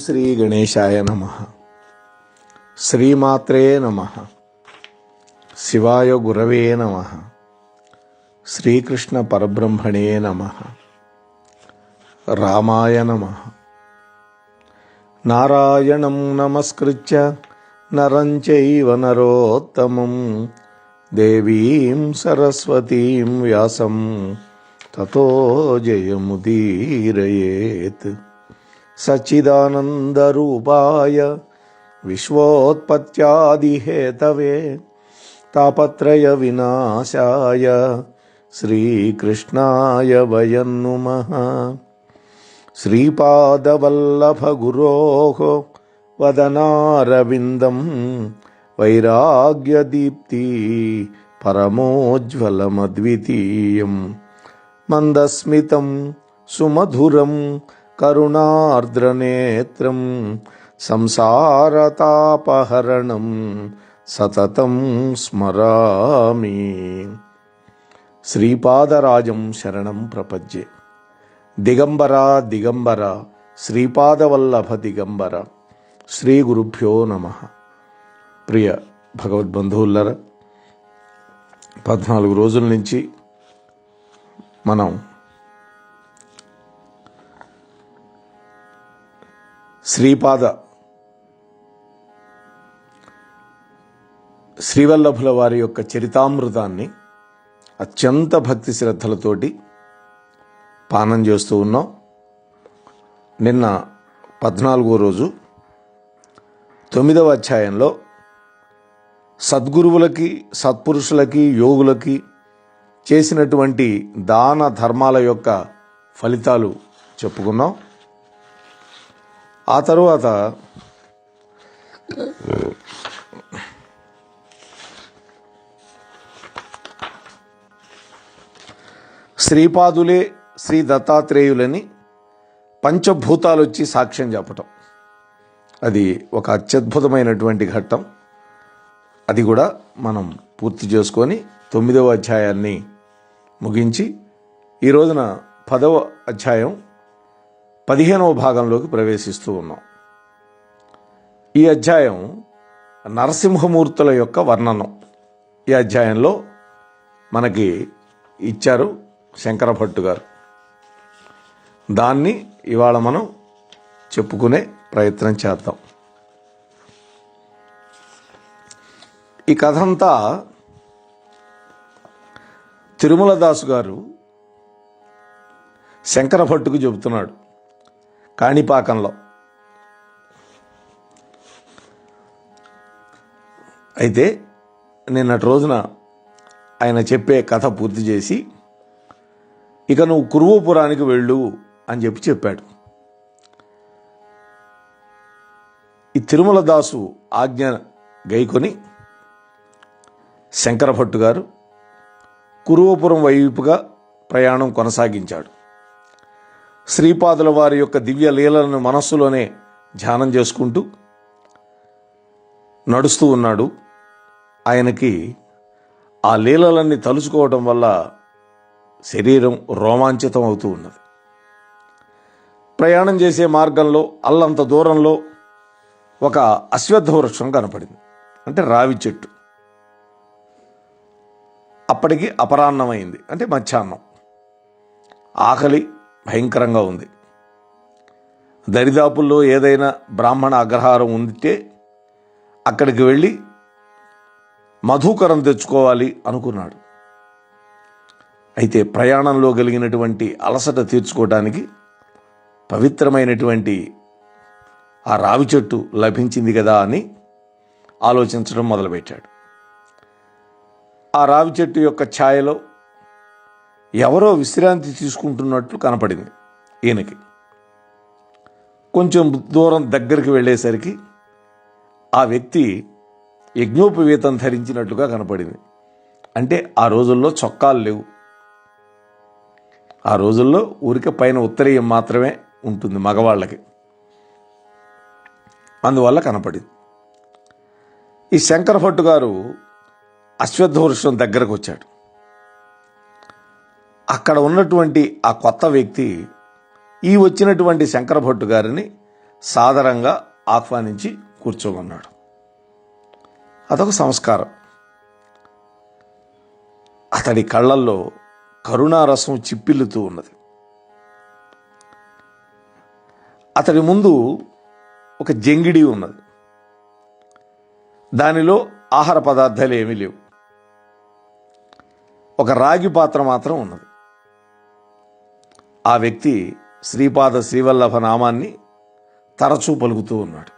శ్రీ గణేశాయ నమ శ్రీమాత్రే నమ శివాయ గురవే నమ శ్రీకృష్ణ పరబ్రహ్మణే నమ రామాయ నమ నారాయణం నమస్కృత్య నరం చైవ నరోత్తమం దేవీం సరస్వతీం వ్యాసం తతో జయముదీరయేత్ सच्चिदानन्दरूपाय विश्वोत्पत्यादिहेतवे तापत्रयविनाशाय श्रीकृष्णाय वयं नुमः श्रीपादवल्लभगुरोः वदनारविन्दं वैराग्यदीप्ति परमोज्ज्वलमद्वितीयं मन्दस्मितं सुमधुरम् కరుణార్ద్రనేత్రం సంసారతాపహరణం సతతం స్మరామి. శ్రీపాదరాజం శరణం ప్రపజ్యే. దిగంబర దిగంబర శ్రీపాదవల్లభ దిగంబర శ్రీ గురుభ్యో నమ. ప్రియ భగవద్బంధువులరా పద్నాలుగు రోజుల నుంచి మనం శ్రీపాద శ్రీవల్లభుల వారి యొక్క చరితామృతాన్ని అత్యంత భక్తి శ్రద్ధలతోటి పానం చేస్తూ ఉన్నాం. నిన్న పద్నాలుగో రోజు తొమ్మిదవ అధ్యాయంలో సద్గురువులకి సత్పురుషులకి యోగులకి చేసినటువంటి దాన ధర్మాల యొక్క ఫలితాలు చెప్పుకున్నాం. ఆ తరువాత శ్రీపాదులే శ్రీ దత్తాత్రేయులని పంచభూతాలు వచ్చి సాక్ష్యం చెప్పటం. అది ఒక అత్యద్భుతమైనటువంటి ఘట్టం. అది కూడా మనం పూర్తి చేసుకొని తొమ్మిదవ అధ్యాయాన్ని ముగించి ఈ రోజున పదవ అధ్యాయం పదిహేనవ భాగంలోకి ప్రవేశిస్తూ ఉన్నాం. ఈ అధ్యాయం నరసింహమూర్తుల యొక్క వర్ణనం. ఈ అధ్యాయంలో మనకి ఇచ్చారు శంకర భట్టు గారు. దాన్ని ఇవాళ మనం చెప్పుకునే ప్రయత్నం చేద్దాం. ఈ కథ అంతా తిరుమల దాసు గారు శంకర భట్టుకు చెబుతున్నాడు. కాణిపాకంలో. అయితే నిన్నటి రోజున ఆయన చెప్పే కథ పూర్తి చేసి ఇక నువ్వు కురువపురానికి వెళ్ళు అని చెప్పి చెప్పాడు. ఈ తిరుమల దాసు ఆజ్ఞ గైకొని శంకరభట్టు గారు కురువపురం వైపుగా ప్రయాణం కొనసాగించాడు. శ్రీపాదుల వారి యొక్క దివ్య లీలలను మనస్సులోనే ధ్యానం చేసుకుంటూ నడుస్తూ ఉన్నాడు. ఆయనకి ఆ లీలలన్నీ తలుచుకోవటం వల్ల శరీరం రోమాంచితం అవుతూ ఉన్నది. ప్రయాణం చేసే మార్గంలో అల్లంత దూరంలో ఒక అశ్వత్థ వృక్షం కనపడింది. అంటే రావి చెట్టు. అప్పటికి అపరాన్నమైంది అంటే మధ్యాహ్నం. ఆకలి భయంకరంగా ఉంది. దరిదాపుల్లో ఏదైనా బ్రాహ్మణ అగ్రహారం ఉంటే అక్కడికి వెళ్ళి మధుకరం తెచ్చుకోవాలి అనుకున్నాడు. అయితే ప్రయాణంలో కలిగినటువంటి అలసట తీర్చుకోవడానికి పవిత్రమైనటువంటి ఆ రావి చెట్టు లభించింది కదా అని ఆలోచించడం మొదలుపెట్టాడు. ఆ రావి చెట్టు యొక్క ఛాయలో ఎవరో విశ్రాంతి తీసుకుంటున్నట్లు కనపడింది ఈయనకి. కొంచెం దూరం దగ్గరికి వెళ్ళేసరికి ఆ వ్యక్తి యజ్ఞోపవీతం ధరించినట్లుగా కనపడింది. అంటే ఆ రోజుల్లో చొక్కాలు లేవు. ఆ రోజుల్లో ఊరికే పైన ఉత్తరీయం మాత్రమే ఉంటుంది మగవాళ్ళకి. అందువల్ల కనపడింది. ఈ శంకర భట్టు గారు అశ్వత్థ వృక్షం దగ్గరకు వచ్చాడు అక్కడ ఉన్నటువంటి ఆ కొత్త వ్యక్తి ఈ వచ్చినటువంటి శంకర భట్టు గారిని సాదరంగా ఆహ్వానించి కూర్చోమన్నాడు. అదొక సంస్కారం. అతడి కళ్ళల్లో కరుణారసం చిప్పిల్లుతూ ఉన్నది. అతడి ముందు ఒక జంగిడి ఉన్నది. దానిలో ఆహార పదార్థాలు ఏమీ లేవు. ఒక రాగి పాత్ర మాత్రం ఉన్నది. ఆ వ్యక్తి శ్రీపాద శ్రీవల్లభ నామాన్ని తరచూ పలుకుతూ ఉన్నాడు.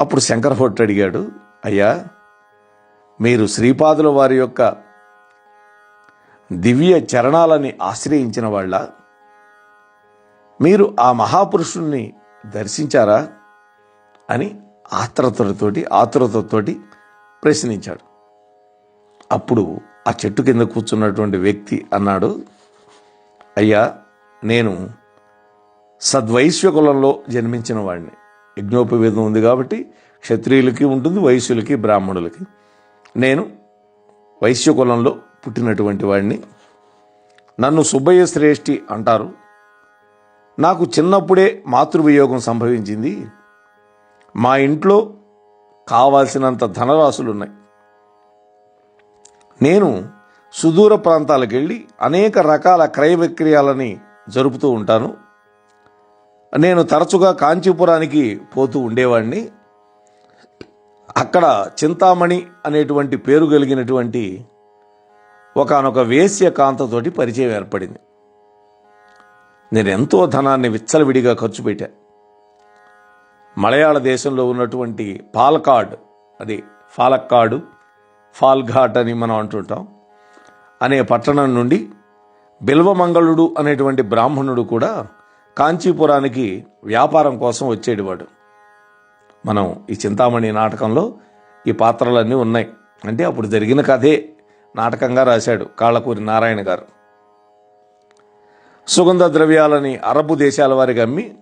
అప్పుడు శంకర భట్ అడిగాడు అయ్యా మీరు శ్రీపాదుల వారి యొక్క దివ్య చరణాలని ఆశ్రయించిన వాళ్ళ? మీరు ఆ మహాపురుషుణ్ణి దర్శించారా? అని ఆత్రతతోటి ఆతురతతోటి ప్రశ్నించాడు. అప్పుడు ఆ చెట్టు కింద కూర్చున్నటువంటి వ్యక్తి అన్నాడు అయ్యా నేను సద్వైశ్య కులంలో జన్మించిన వాడిని. యజ్ఞోపవేదం ఉంది కాబట్టి క్షత్రియులకి ఉంటుంది వైశ్యులకి బ్రాహ్మణులకి. నేను వైశ్య కులంలో పుట్టినటువంటి వాడిని. నన్ను సుబ్బయ్య శ్రేష్ఠి అంటారు. నాకు చిన్నప్పుడే మాతృవియోగం సంభవించింది. మా ఇంట్లో కావాల్సినంత ధనరాశులు ఉన్నాయి నేను సుదూర ప్రాంతాలకు వెళ్ళి అనేక రకాల క్రయ విక్రయాలని జరుపుతూ ఉంటాను. నేను తరచుగా కాంచీపురానికి పోతూ ఉండేవాడిని అక్కడ చింతామణి అనేటువంటి పేరు కలిగినటువంటి ఒకనొక వేశ్య కాంతతోటి పరిచయం ఏర్పడింది. నేను ఎంతో ధనాన్ని విచ్చలవిడిగా ఖర్చు పెట్టా. మలయాళ దేశంలో ఉన్నటువంటి పాలకాడ్ అది ఫాలక్కాడు ఫాల్ఘాట్ అని మనం అంటుంటాం. అనే పట్టణం నుండి బిల్వమంగళుడు అనేటువంటి బ్రాహ్మణుడు కూడా కాంచీపురానికి వ్యాపారం కోసం వచ్చేటివాడు. మనం ఈ చింతామణి నాటకంలో ఈ పాత్రలన్నీ ఉన్నాయి. అంటే అప్పుడు జరిగిన కథే నాటకంగా రాశాడు కాళ్ళకూరి నారాయణ గారు. సుగంధ ద్రవ్యాలని అరబు దేశాల వారికి అమ్మి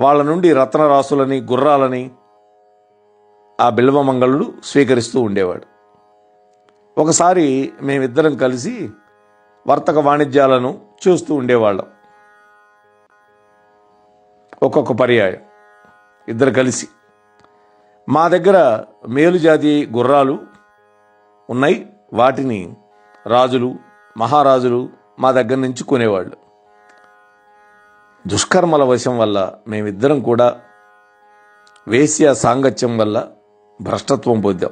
వాళ్ళ నుండి రత్నరాసులని గుర్రాలని ఆ బిల్వమంగళుడు స్వీకరిస్తూ ఉండేవాడు. ఒకసారి మేమిద్దరం కలిసి వర్తక వాణిజ్యాలను చూస్తూ ఉండేవాళ్ళం. ఒక్కొక్క పర్యాయం. ఇద్దరు కలిసి. మా దగ్గర మేలుజాతి గుర్రాలు ఉన్నాయి. వాటిని రాజులు మహారాజులు మా దగ్గర నుంచి కొనేవాళ్ళు. దుష్కర్మల వశం వల్ల మేమిద్దరం కూడా వేశ్య సాంగత్యం వల్ల భ్రష్టత్వం పొందాం.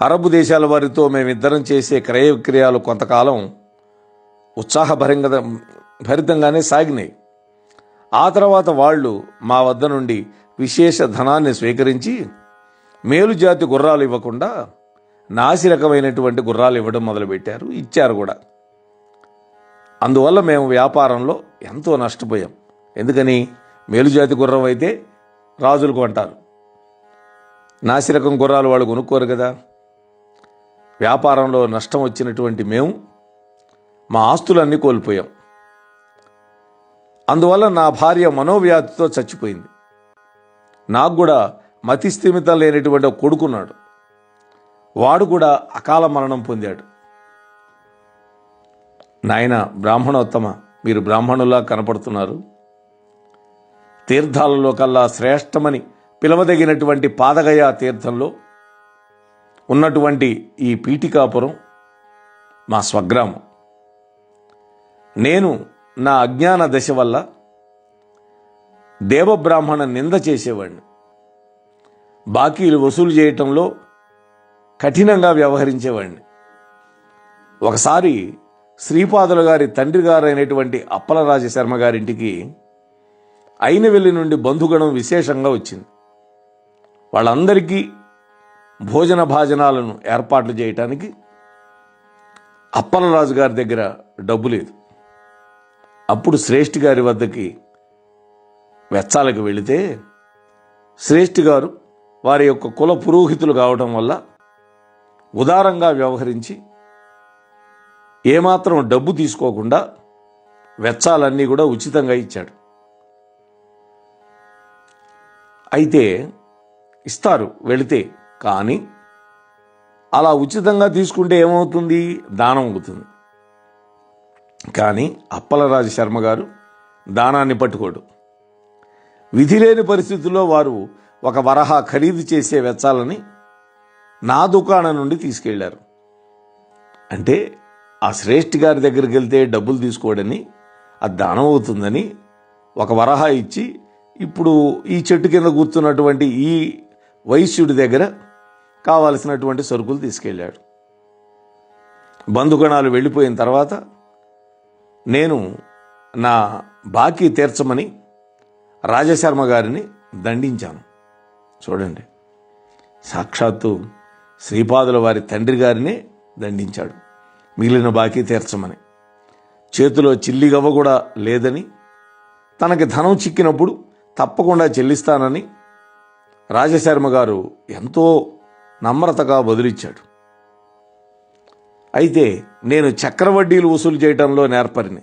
అరబు దేశాల వారితో మేమిద్దరం చేసే క్రయవిక్రయాలు కొంతకాలం ఉత్సాహభరింగ భరితంగానే సాగినాయి. ఆ తర్వాత వాళ్ళు మా వద్ద నుండి విశేష ధనాన్ని స్వీకరించి మేలుజాతి గుర్రాలు ఇవ్వకుండా నాసి రకమైనటువంటి గుర్రాలు ఇవ్వడం మొదలుపెట్టారు ఇచ్చారు కూడా. అందువల్ల మేము వ్యాపారంలో ఎంతో నష్టపోయాం. ఎందుకని? మేలుజాతి గుర్రం అయితే రాజులు కొంటారు నాసిరకం గుర్రాలు వాళ్ళు కొనుక్కోరు కదా. వ్యాపారంలో నష్టం వచ్చినటువంటి మేము మా ఆస్తులన్నీ కోల్పోయాం. అందువల్ల నా భార్య మనోవ్యాధితో చచ్చిపోయింది. నాకు కూడా మతి స్థిమితం లేనటువంటి కొడుకున్నాడు. వాడు కూడా అకాల మరణం పొందాడు. నాయన బ్రాహ్మణోత్తమ మీరు బ్రాహ్మణులా కనపడుతున్నారు. తీర్థాలలో కల్లా శ్రేష్టమని పిలవదగినటువంటి పాదగయ తీర్థంలో ఉన్నటువంటి ఈ పీఠికాపురం మా స్వగ్రామం. నేను నా అజ్ఞాన దశ వల్ల దేవబ్రాహ్మణ నింద చేసేవాడిని. బాకీలు వసూలు చేయటంలో కఠినంగా వ్యవహరించేవాడిని. ఒకసారి శ్రీపాదుల గారి తండ్రి గారైనటువంటి అప్పలరాజ శర్మ గారింటికి అయినవెల్లి నుండి బంధుగణం విశేషంగా వచ్చింది. వాళ్ళందరికీ భోజన భాజనాలను ఏర్పాట్లు చేయటానికి అప్పలరాజు గారి దగ్గర డబ్బు లేదు. అప్పుడు శ్రేష్ఠి గారి వద్దకి వెచ్చాలకు వెళితే శ్రేష్ఠి గారు వారి యొక్క కుల పురోహితులు కావడం వల్ల ఉదారంగా వ్యవహరించి ఏమాత్రం డబ్బు తీసుకోకుండా వెచ్చాలన్నీ కూడా ఉచితంగా ఇచ్చాడు. అయితే ఇస్తారు వెళితే కానీ అలా ఉచితంగా తీసుకుంటే ఏమవుతుంది? దానం అవుతుంది. కానీ అప్పలరాజు శర్మ గారు దానాన్ని పట్టుకోడు. విధి లేని పరిస్థితుల్లో వారు ఒక వరహ ఖరీదు చేసే వెచ్చాలని నా దుకాణం నుండి తీసుకెళ్ళారు. అంటే ఆ శ్రేష్ఠి గారి దగ్గరికి వెళ్తే డబ్బులు తీసుకోడని అది దానం అవుతుందని ఒక వరహా ఇచ్చి ఇప్పుడు ఈ చెట్టు కింద కూర్చున్నటువంటి ఈ వైశ్యుడి దగ్గర కావలసినటువంటి సరుకులు తీసుకెళ్ళాడు. బంధుగణాలు వెళ్ళిపోయిన తర్వాత నేను నా బాకీ తీర్చమని రాజశర్మ గారిని దండించాను. చూడండి. సాక్షాత్తు శ్రీపాదుల వారి తండ్రి గారినే దండించాడు. మిగిలిన బాకీ తీర్చమని. చేతిలో చిల్లిగవ్వ కూడా లేదని తనకి ధనం చిక్కినప్పుడు తప్పకుండా చెల్లిస్తానని రాజశర్మ గారు ఎంతో నమ్రతగా బదులిచ్చాడు. అయితే నేను చక్రవడ్డీలు వసూలు చేయడంలో నేర్పరిని.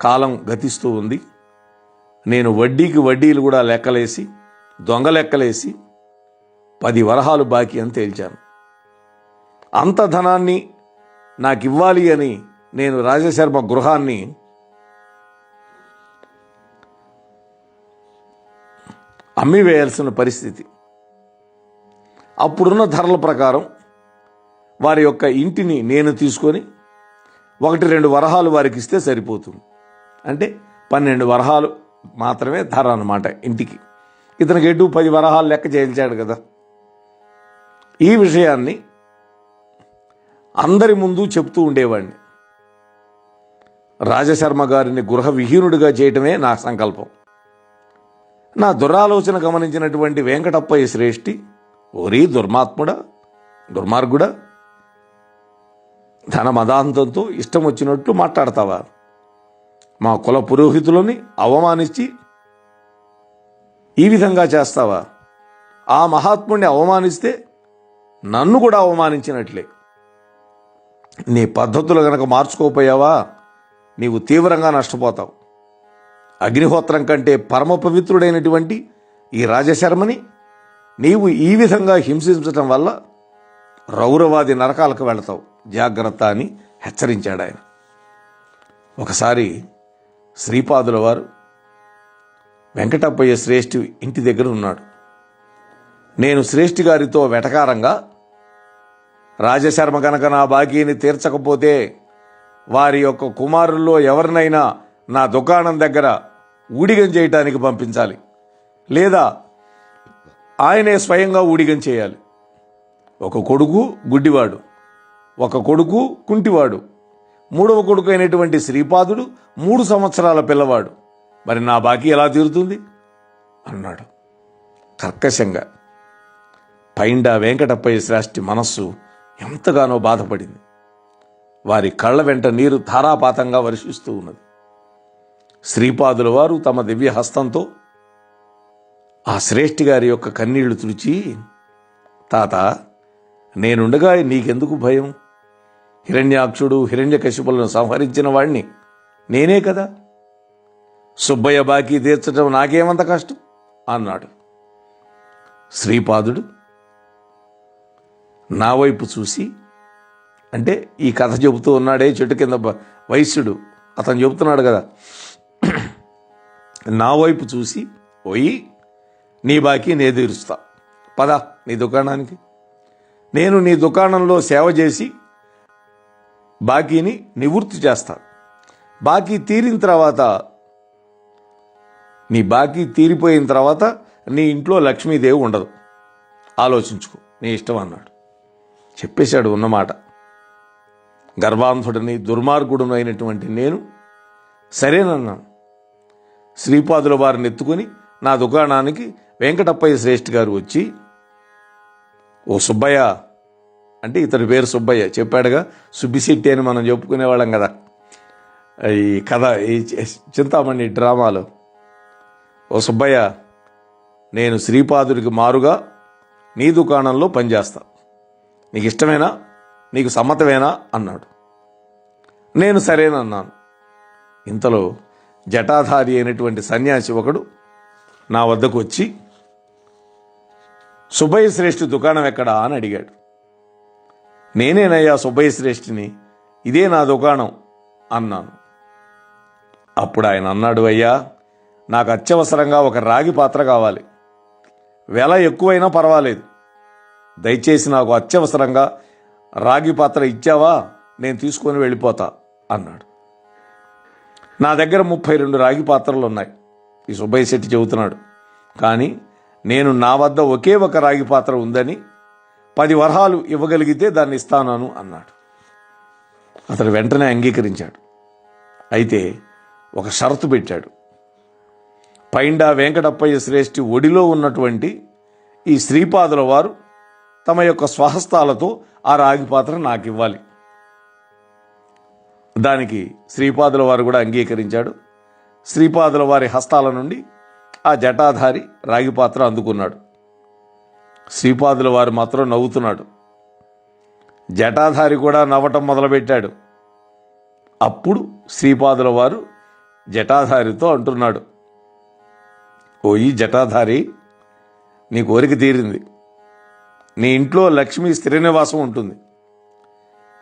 కాలం గతిస్తూ ఉంది. నేను వడ్డీకి వడ్డీలు కూడా లెక్కలేసి దొంగ లెక్కలేసి పది వరహాలు బాకీ అని తేల్చాను. అంత ధనాన్ని నాకు ఇవ్వాలి అని నేను రాజశర్మ గృహాన్ని అమ్మివేయాల్సిన పరిస్థితి. అప్పుడున్న ధరల ప్రకారం వారి యొక్క ఇంటిని నేను తీసుకొని ఒకటి రెండు వరహాలు వారికి ఇస్తే సరిపోతుంది. అంటే పన్నెండు వరహాలు మాత్రమే ధర అన్నమాట ఇంటికి. ఇతనికి ఎటు పది వరహాలు లెక్క చేయించాడు కదా. ఈ విషయాన్ని అందరి ముందు చెప్తూ ఉండేవాడిని. రాజశర్మ గారిని గృహ విహీనుడిగా చేయటమే నా సంకల్పం. నా దురాలోచన గమనించినటువంటి వెంకటప్పయ్య శ్రేష్ఠి ఓరీ దుర్మాత్ముడా దుర్మార్గుడా? ధన మదాంతంతో ఇష్టం వచ్చినట్టు మాట్లాడతావా? మా కుల పురోహితులని అవమానించి ఈ విధంగా చేస్తావా? ఆ మహాత్ముడిని అవమానిస్తే నన్ను కూడా అవమానించినట్లే. నీ పద్ధతులు గనక మార్చుకోపోయావా నీవు తీవ్రంగా నష్టపోతావు. అగ్నిహోత్రం కంటే పరమ పవిత్రుడైనటువంటి ఈ రాజశర్మని నీవు ఈ విధంగా హింసించటం వల్ల రౌరవాది నరకాలకు వెళతావు. జాగ్రత్త అని హెచ్చరించాడు ఆయన. ఒకసారి శ్రీపాదుల వారు వెంకటప్పయ్య శ్రేష్ఠి ఇంటి దగ్గర ఉన్నాడు. నేను శ్రేష్ఠి గారితో వెటకారంగా రాజశర్మ కనుక నా బాకీని తీర్చకపోతే వారి యొక్క కుమారుల్లో ఎవరినైనా నా దుకాణం దగ్గర ఊడిగం చేయటానికి పంపించాలి. లేదా ఆయనే స్వయంగా ఊడిగం చేయాలి. ఒక కొడుకు గుడ్డివాడు ఒక కొడుకు కుంటివాడు మూడవ కొడుకు అయినటువంటి శ్రీపాదుడు మూడు సంవత్సరాల పిల్లవాడు. మరి నా బాకీ ఎలా తీరుతుంది? అన్నాడు. కర్కశంగా. పైండా వెంకటప్పయ్య శ్రేష్ఠి మనస్సు ఎంతగానో బాధపడింది. వారి కళ్ళ వెంట నీరు ధారాపాతంగా వర్షిస్తూ ఉన్నది. శ్రీపాదుల వారు తమ దివ్య హస్తంతో ఆ శ్రేష్ఠి గారి యొక్క కన్నీళ్ళు తుడిచి తాత నేనుండగా నీకెందుకు భయం? హిరణ్యాక్షుడు హిరణ్యకశిపులను సంహరించిన వాణ్ణి నేనే కదా? సుబ్బయ్య బాకీ తీర్చడం నాకేమంత కష్టం? అన్నాడు. శ్రీపాదుడు నా వైపు చూసి అంటే ఈ కథ చెబుతూ ఉన్నాడే చెట్టు కింద వైశ్యుడు అతను చెబుతున్నాడు కదా. నా వైపు చూసి పోయి నీ బాకీ నే తీరుస్తా. పద నీ దుకాణానికి. నేను నీ దుకాణంలో సేవ చేసి బాకీని నివృత్తి చేస్తా. బాకీ తీరిన తర్వాత నీ బాకీ తీరిపోయిన తర్వాత నీ ఇంట్లో లక్ష్మీదేవి ఉండదు. ఆలోచించుకో నీ ఇష్టం అన్నాడు. చెప్పేశాడు ఉన్నమాట గర్భాంధుడిని దుర్మార్గుడును అయినటువంటి నేను సరేనన్నాను. శ్రీపాదుల వారిని ఎత్తుకుని నా దుకాణానికి వెంకటప్పయ్య శ్రేష్ఠ గారు వచ్చి ఓ సుబ్బయ్య అంటే ఇతని పేరు సుబ్బయ్య. చెప్పాడుగా సుబ్బిశెట్టి అని మనం చెప్పుకునేవాళ్ళం కదా. ఈ కథ ఈ చింతామణి డ్రామాలో ఓ సుబ్బయ్య నేను శ్రీపాదుడికి మారుగా నీ దుకాణంలో పనిచేస్తా. నీకు ఇష్టమేనా నీకు సమ్మతమేనా? అన్నాడు. నేను సరేనన్నాను ఇంతలో జటాధారి అయినటువంటి సన్యాసి ఒకడు నా వద్దకు వచ్చి సుబ్బయ్య శ్రేష్ఠి దుకాణం ఎక్కడా అని అడిగాడు. నేనేనయ్యా సుబ్బయ్య శ్రేష్ఠిని ఇదే నా దుకాణం అన్నాను. అప్పుడు ఆయన అన్నాడు అయ్యా నాకు అత్యవసరంగా ఒక రాగి పాత్ర కావాలి. వెల ఎక్కువైనా పర్వాలేదు. దయచేసి నాకు అత్యవసరంగా రాగి పాత్ర ఇచ్చావా? నేను తీసుకొని వెళ్ళిపోతా అన్నాడు. నా దగ్గర ముప్పై రెండు రాగి పాత్రలు ఉన్నాయి ఈ సుబ్బయ్య శెట్టి చెబుతున్నాడు. కానీ నేను నా వద్ద ఒకే ఒక రాగి పాత్ర ఉందని పది వరహాలు ఇవ్వగలిగితే దాన్ని ఇస్తాను అన్నాడు. అతడు వెంటనే అంగీకరించాడు. అయితే ఒక షరతు పెట్టాడు. పైండా వెంకటప్పయ్య శ్రేష్ఠి ఒడిలో ఉన్నటువంటి ఈ శ్రీపాదుల వారు తమ యొక్క స్వహస్తాలతో ఆ రాగి పాత్ర నాకు ఇవ్వాలి దానికి శ్రీపాదుల వారు కూడా అంగీకరించాడు. శ్రీపాదుల వారి హస్తాల నుండి ఆ జటాధారి రాగి పాత్ర అందుకున్నాడు. శ్రీపాదుల వారు మాత్రం నవ్వుతున్నాడు. జటాధారి కూడా నవ్వటం మొదలుపెట్టాడు. అప్పుడు శ్రీపాదుల వారు జటాధారితో అంటున్నాడు. ఓ ఈ జటాధారి నీ కోరిక తీరింది. నీ ఇంట్లో లక్ష్మి శ్రీనివాసం ఉంటుంది.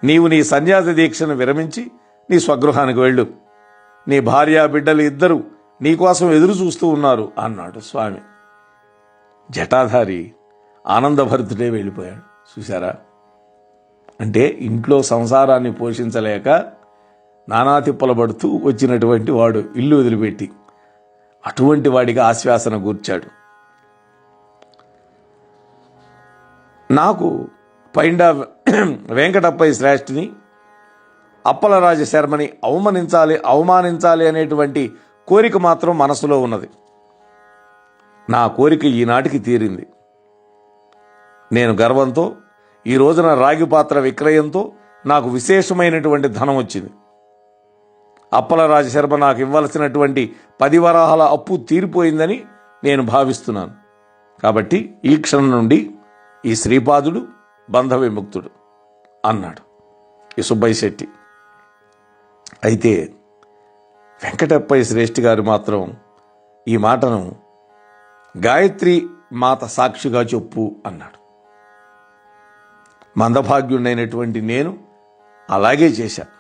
నీవు నీ సన్యాస దీక్షను విరమించి నీ స్వగృహానికి వెళ్ళు. నీ భార్య బిడ్డలు ఇద్దరు నీకోసం ఎదురు చూస్తూ ఉన్నారు అన్నాడు స్వామి. జటాధారి ఆనందభరితుడే వెళ్ళిపోయాడు. చూసారా అంటే ఇంట్లో సంసారాన్ని పోషించలేక నానా తిప్పలు పడుతూ వచ్చినటువంటి వాడు ఇల్లు వదిలిపెట్టి అటువంటి వాడికి ఆశ్వాసన కూర్చాడు నాకు పైండా వెంకటప్పయ్య శ్రేష్ఠిని అప్పలరాజ శర్మని అవమానించాలి అవమానించాలి అనేటువంటి కోరిక మాత్రం మనసులో ఉన్నది. నా కోరిక ఈనాటికి తీరింది. నేను గర్వంతో ఈ రోజున రాగి పాత్ర విక్రయంతో నాకు విశేషమైనటువంటి ధనం వచ్చింది. అప్పలరాజ శర్మ నాకు ఇవ్వాల్సినటువంటి పది వరాహాల అప్పు తీరిపోయిందని నేను భావిస్తున్నాను. కాబట్టి ఈ క్షణం నుండి ఈ శ్రీపాదుడు బంధ విముక్తుడు అన్నాడు. ఈ సుబ్బయ్య శెట్టి. అయితే వెంకటప్పయ్య శ్రేష్ఠి గారు మాత్రం ఈ మాటను గాయత్రి మాత సాక్షిగా చెప్పు అన్నాడు. మందభాగ్యుడైనటువంటి నేను అలాగే చేశాను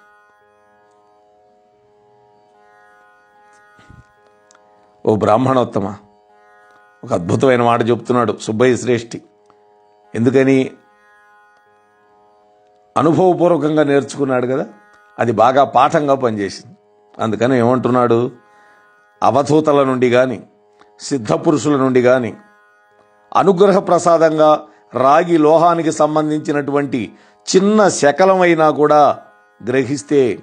ఓ బ్రాహ్మణోత్తమ ఒక అద్భుతమైన మాట చెప్తున్నాడు సుబ్బయ్య శ్రేష్ఠి. ఎందుకని? అనుభవపూర్వకంగా నేర్చుకున్నాడు కదా అది బాగా పాఠంగా పనిచేసింది. అందుకని ఏమంటున్నాడు? అవధూతల నుండి కానీ సిద్ధపురుషుల నుండి కానీ అనుగ్రహ ప్రసాదంగా రాగి లోహానికి సంబంధించినటువంటి చిన్న శకలమైనా కూడా గ్రహిస్తే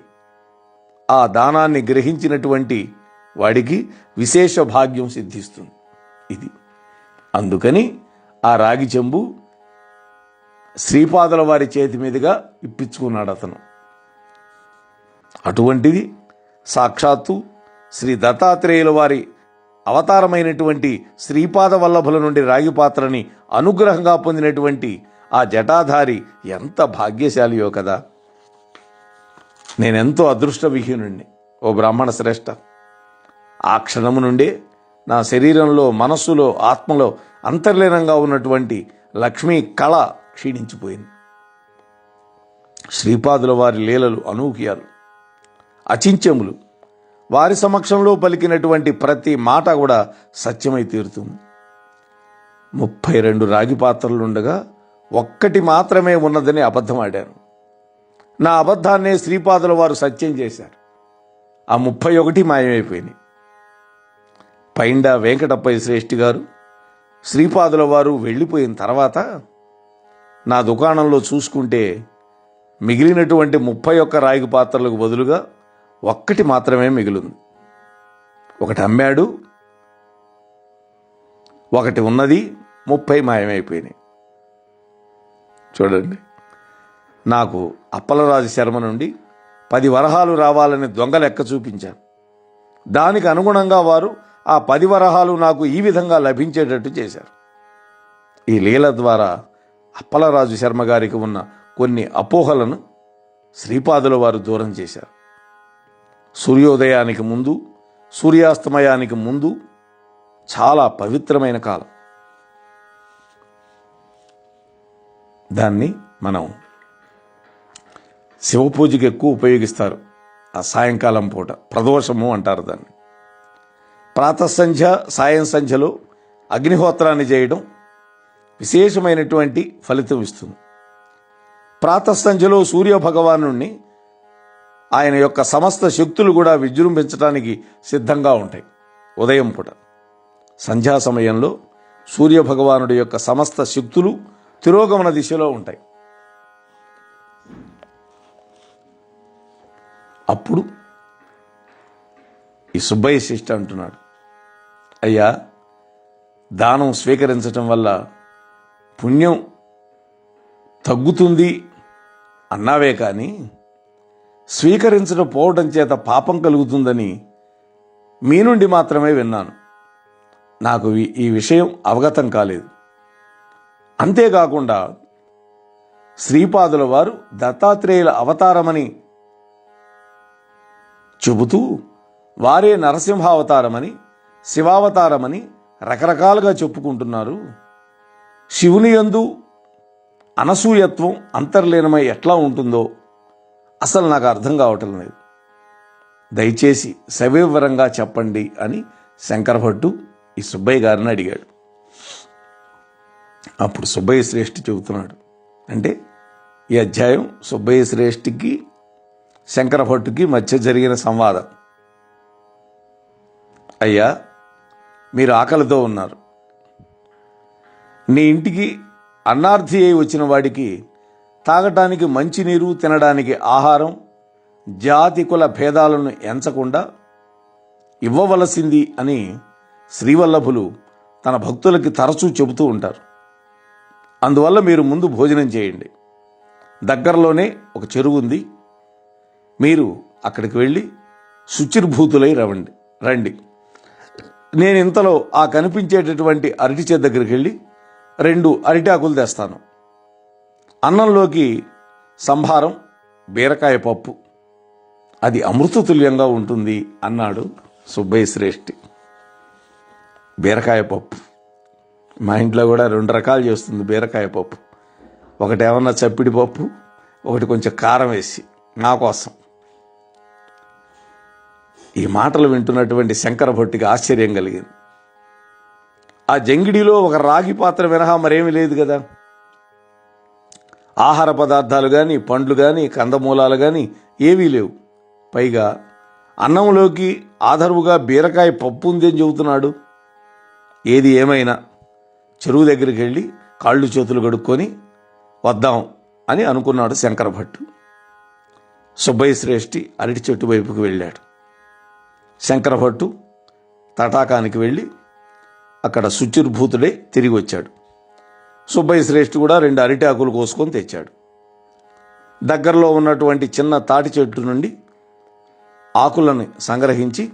ఆ దానాన్ని గ్రహించినటువంటి వాడికి విశేష భాగ్యం సిద్ధిస్తుంది. ఇది. అందుకని ఆ రాగి చెంబు శ్రీపాదుల వారి చేతి మీదుగా ఇప్పించుకున్నాడు అతను. అటువంటిది సాక్షాత్తు శ్రీ దత్తాత్రేయుల వారి అవతారమైనటువంటి శ్రీపాద వల్లభుల నుండి రాగి పాత్రని అనుగ్రహంగా పొందినటువంటి ఆ జటాధారి ఎంత భాగ్యశాలియో కదా. నేనెంతో అదృష్ట విహీనుణ్ణి ఓ బ్రాహ్మణ శ్రేష్ఠ ఆ క్షణము నుండే నా శరీరంలో మనస్సులో ఆత్మలో అంతర్లీనంగా ఉన్నటువంటి లక్ష్మీ కళ క్షీణించిపోయింది. శ్రీపాదుల వారి లీలలు అనూహ్యాలు. అచించములు వారి సమక్షంలో పలికినటువంటి ప్రతి మాట కూడా సత్యమై తీరుతుంది. ముప్పై రెండు రాగి పాత్రలుండగా ఒక్కటి మాత్రమే ఉన్నదని అబద్ధం ఆడాను నా అబద్ధాన్నే శ్రీపాదుల వారు సత్యం చేశారు. ఆ ముప్పై ఒకటి మాయమైపోయినాయి. పైండా వెంకటప్పయ్య శ్రేష్ఠి గారు శ్రీపాదుల వారు వెళ్ళిపోయిన తర్వాత నా దుకాణంలో చూసుకుంటే మిగిలినటువంటి ముప్పై ఒక్క రాగి పాత్రలకు బదులుగా ఒక్కటి మాత్రమే మిగిలింది. ఒకటి అమ్మాడు ఒకటి ఉన్నది ముప్పై మాయమైపోయినాయి. చూడండి. నాకు అప్పలరాజు శర్మ నుండి పది వరహాలు రావాలని దొంగ లెక్క చూపించాను. దానికి అనుగుణంగా వారు ఆ పది వరహాలు నాకు ఈ విధంగా లభించేటట్టు చేశారు. ఈ లీల ద్వారా అప్పలరాజు శర్మ గారికి ఉన్న కొన్ని అపోహలను శ్రీపాదుల వారు దూరం చేశారు. సూర్యోదయానికి ముందు సూర్యాస్తమయానికి ముందు చాలా పవిత్రమైన కాలం. దాన్ని మనం శివపూజకి ఎక్కువ ఉపయోగిస్తారు. ఆ సాయంకాలం పూట ప్రదోషము అంటారు దాన్ని. ప్రాతసంధ్య సాయం సంధ్యలో అగ్నిహోత్రాన్ని చేయడం విశేషమైనటువంటి ఫలితం ఇస్తుంది. ప్రాతసంధ్యలో సూర్య భగవాను ఆయన యొక్క సమస్త శక్తులు కూడా విజృంభించడానికి సిద్ధంగా ఉంటాయి. ఉదయం పూట. సంధ్యా సమయంలో సూర్య భగవానుడి యొక్క సమస్త శక్తులు తిరోగమన దిశలో ఉంటాయి. అప్పుడు ఈ సుబ్బయ్య శిష్ట అంటున్నాడు అయ్యా దానం స్వీకరించటం వల్ల పుణ్యం తగ్గుతుంది అన్నావే కానీ స్వీకరించడం పోవడం చేత పాపం కలుగుతుందని మీ నుండి మాత్రమే విన్నాను. నాకు ఈ- ఈ విషయం అవగతం కాలేదు. అంతేకాకుండా శ్రీపాదుల వారు దత్తాత్రేయుల అవతారమని చెబుతూ వారే నరసింహావతారమని శివావతారమని రకరకాలుగా చెప్పుకుంటున్నారు. శివుని యందు అనసూయత్వం అంతర్లీనమై ఎట్లా ఉంటుందో అసలు నాకు అర్థం కావటం లేదు. దయచేసి సవివరంగా చెప్పండి అని శంకర భట్టు ఈ సుబ్బయ్య గారిని అడిగాడు. అప్పుడు సుబ్బయ్య శ్రేష్ఠి చెబుతున్నాడు. అంటే ఈ అధ్యాయం సుబ్బయ్య శ్రేష్ఠికి శంకర భట్టుకి మధ్య జరిగిన సంవాదం. అయ్యా మీరు ఆకలితో ఉన్నారు. నీ ఇంటికి అన్నార్థి అయి వచ్చిన వాడికి తాగటానికి మంచినీరు తినడానికి ఆహారం జాతి కుల భేదాలను ఎంచకుండా ఇవ్వవలసింది అని శ్రీవల్లభులు తన భక్తులకి తరచూ చెబుతూ ఉంటారు. అందువల్ల మీరు ముందు భోజనం చేయండి. దగ్గరలోనే ఒక చెరువు ఉంది. మీరు అక్కడికి వెళ్ళి శుచిర్భూతులై రవండి. రండి. నేను ఇంతలో ఆ కనిపించేటటువంటి అరటి చెట్టు దగ్గరికి వెళ్ళి రెండు అరటి ఆకులు తెస్తాను. అన్నంలోకి సంభారం బీరకాయ పప్పు. అది అమృతతుల్యంగా ఉంటుంది అన్నాడు సుబ్బయ్య శ్రేష్ఠి. బీరకాయ పప్పు. మా ఇంట్లో కూడా రెండు రకాలు చేస్తుంది బీరకాయ పప్పు. ఒకటి ఏమన్నా చప్పిడి పప్పు ఒకటి కొంచెం కారం వేసి నా కోసం. ఈ మాటలు వింటున్నటువంటి శంకర భట్టికి ఆశ్చర్యం కలిగింది. ఆ జంగిడిలో ఒక రాగి పాత్ర మినహా మరేమీ లేదు కదా? ఆహార పదార్థాలు కానీ పండ్లు కానీ కందమూలాలు కానీ ఏవీ లేవు. పైగా అన్నంలోకి ఆధారుగా బీరకాయ పప్పు ఉంది అని చెబుతున్నాడు. ఏది ఏమైనా చెరువు దగ్గరికి వెళ్ళి కాళ్ళు చేతులు కడుక్కొని వద్దాం అని అనుకున్నాడు శంకర భట్టు సుబ్బయ్య శ్రేష్ఠి అరటి చెట్టు వైపుకు వెళ్ళాడు. శంకర భట్టు తటాకానికి వెళ్ళి అక్కడ శుచిర్భూతుడై తిరిగి వచ్చాడు. సుబ్బయ్య శ్రేష్ఠి కూడా రెండు అరటి ఆకులు కోసుకొని తెచ్చాడు. దగ్గరలో ఉన్నటువంటి చిన్న తాటి చెట్టు నుండి ఆకులను సంగ్రహించి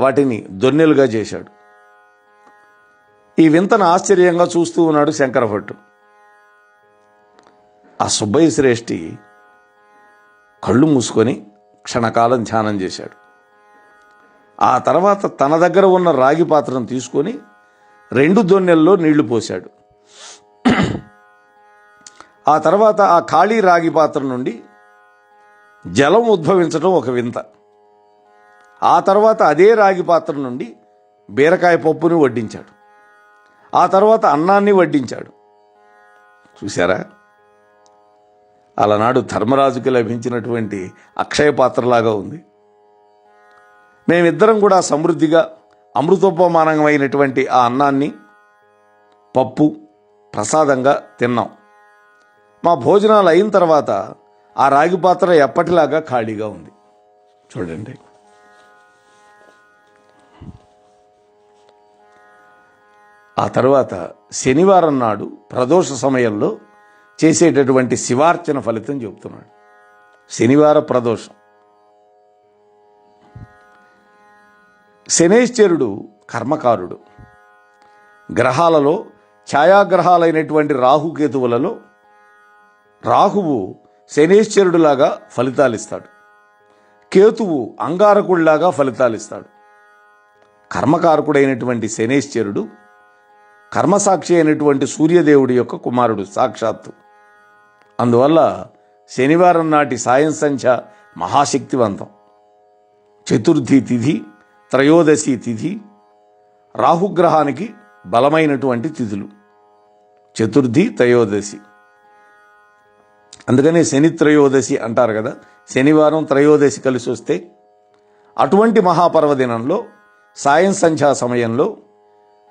వాటిని దొన్నెలుగా చేశాడు. ఈ వింతను ఆశ్చర్యంగా చూస్తూ ఉన్నాడు శంకరభట్టు. ఆ సుబ్బయ్య శ్రేష్ఠి కళ్ళు మూసుకొని క్షణకాలం ధ్యానం చేశాడు. ఆ తర్వాత తన దగ్గర ఉన్న రాగి పాత్రను తీసుకొని రెండు దొన్నెల్లో నీళ్ళు పోశాడు. ఆ తర్వాత ఆ ఖాళీ రాగి పాత్ర నుండి జలం ఉద్భవించడం ఒక వింత. ఆ తర్వాత అదే రాగి పాత్ర నుండి బీరకాయ పప్పుని వడ్డించాడు. ఆ తర్వాత అన్నాన్ని వడ్డించాడు. చూసారా అలనాడు ధర్మరాజుకి లభించినటువంటి అక్షయ పాత్రలాగా ఉంది. మేమిద్దరం కూడా సమృద్ధిగా అమృతోపమానమైనటువంటి ఆ అన్నాన్ని పప్పు ప్రసాదంగా తిన్నాం. మా భోజనాలు అయిన తర్వాత ఆ రాగి పాత్ర ఎప్పటిలాగా ఖాళీగా ఉంది. చూడండి. ఆ తర్వాత శనివారం నాడు ప్రదోష సమయంలో చేసేటటువంటి శివార్చన ఫలితం చెబుతున్నాడు. శనివార ప్రదోషం. శనేశ్వరుడు కర్మకారుడు. గ్రహాలలో ఛాయాగ్రహాలైనటువంటి రాహుకేతువులలో రాహువు శనేశ్వరుడులాగా ఫలితాలిస్తాడు. కేతువు అంగారకుడిలాగా ఫలితాలిస్తాడు. కర్మకారకుడైనటువంటి శనేశ్వరుడు కర్మసాక్షి అయినటువంటి సూర్యదేవుడి యొక్క కుమారుడు సాక్షాత్తు. అందువల్ల శనివారం నాటి సాయం సంఖ్య మహాశక్తివంతం. చతుర్థి తిథి త్రయోదశి తిథి రాహుగ్రహానికి బలమైనటువంటి తిథులు. చతుర్థి త్రయోదశి. అందుకనే శని త్రయోదశి అంటారు కదా. శనివారం త్రయోదశి కలిసి వస్తే అటువంటి మహాపర్వదినంలో సాయం సంధ్యా సమయంలో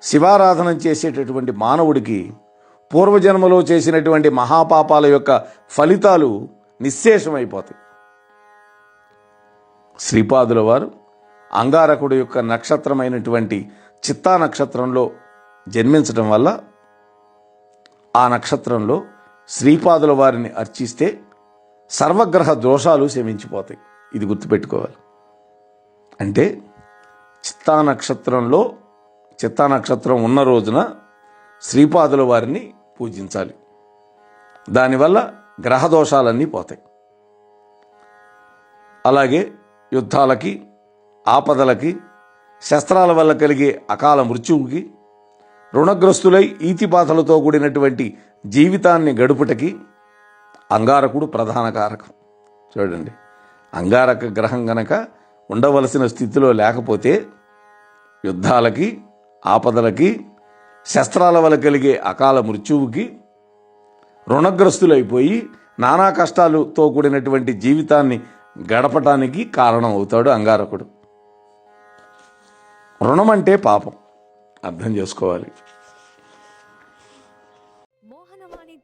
శివారాధన చేసేటటువంటి మానవుడికి పూర్వజన్మలో చేసినటువంటి మహాపాపాల యొక్క ఫలితాలు నిశ్శేషమైపోతాయి. శ్రీపాదుల వారు అంగారకుడు యొక్క నక్షత్రమైనటువంటి చిత్తా నక్షత్రంలో జన్మించడం వల్ల ఆ నక్షత్రంలో శ్రీపాదుల వారిని అర్చిస్తే సర్వగ్రహ దోషాలు శమించిపోతాయి. ఇది గుర్తుపెట్టుకోవాలి. అంటే చిత్తా నక్షత్రంలో చిత్తా నక్షత్రం ఉన్న రోజున శ్రీపాదుల వారిని పూజించాలి. దానివల్ల గ్రహ దోషాలన్నీ పోతాయి. అలాగే యుద్ధాలకి ఆపదలకి శస్త్రాల వల్ల కలిగే అకాల మృత్యువుకి రుణగ్రస్తులై ఈతిపాతలతో కూడినటువంటి జీవితాన్ని గడుపుటకి అంగారకుడు ప్రధాన కారకం. చూడండి అంగారక గ్రహం గనక ఉండవలసిన స్థితిలో లేకపోతే యుద్ధాలకి ఆపదలకి శస్త్రాల వల్ల కలిగే అకాల మృత్యువుకి రుణగ్రస్తులైపోయి నానా కష్టాలతో కూడినటువంటి జీవితాన్ని గడపటానికి కారణం అవుతాడు అంగారకుడు. రుణం అంటే పాపం. అర్థం చేసుకోవాలి.